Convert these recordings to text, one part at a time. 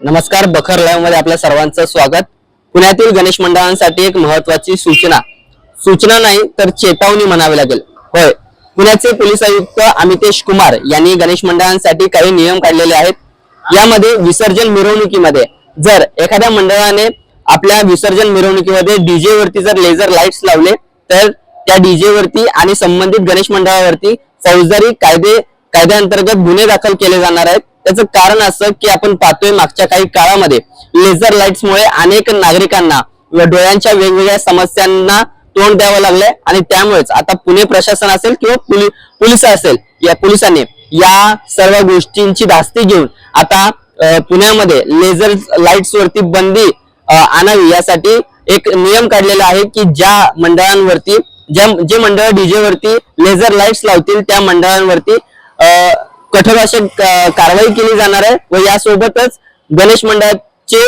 नमस्कार बखर लाईव्हमध्ये आपल्या सर्वांचं स्वागत. पुण्यातील गणेश मंडळांसाठी एक महत्वाची सूचना. सूचना नाही तर चेतावणी म्हणावी लागेल. होय. पुण्याचे पोलीस आयुक्त अमितेश कुमार यांनी गणेश मंडळांसाठी काही नियम काढलेले आहेत. यामध्ये विसर्जन मिरवणुकीमध्ये जर एखाद्या मंडळाने आपल्या विसर्जन मिरवणुकीमध्ये डीजे वरती जर लेझर लाईट्स लावले तर त्या डीजे वरती आणि संबंधित गणेश मंडळावरती फौजदारी कायदे कायद्याअंतर्गत गुन्हे दाखल केले जाणार आहेत. त्याचं कारण असं की आपण पाहतोय मागच्या काही काळामध्ये लेझर लाईट्समुळे अनेक नागरिकांना व डोळ्यांच्या वेगवेगळ्या समस्यांना तोंड द्यावं लागलंय आणि त्यामुळेच आता पुणे प्रशासन असेल किंवा पोलि पोलीस असेल या पोलिसांनी या सर्व गोष्टींची धास्ती घेऊन आता पुण्यामध्ये लेझर लाईट्स वरती बंदी आणावी यासाठी एक नियम काढलेला आहे की ज्या मंडळांवरती ज्या जे मंडळ डीजे वरती लेझर लाईट्स लावतील त्या मंडळांवरती कठोर अशी कारवाई केली जाणार आहे व यासोबतच गणेश मंडळाचे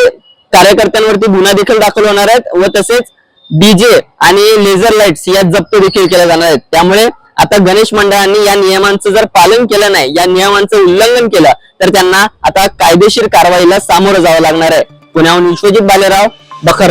कार्यकर्त्यांवरती गुन्हा देखील दाखल होणार आहेत व तसेच डीजे आणि लेझर लाईट्स या जप्त देखील केल्या जाणार आहेत. त्यामुळे आता गणेश मंडळांनी या नियमांचं जर पालन केलं नाही या नियमांचं उल्लंघन केलं तर त्यांना आता कायदेशीर कारवाईला सामोरं जावं लागणार आहे. पुण्याहून विश्वजित बालेराव बखर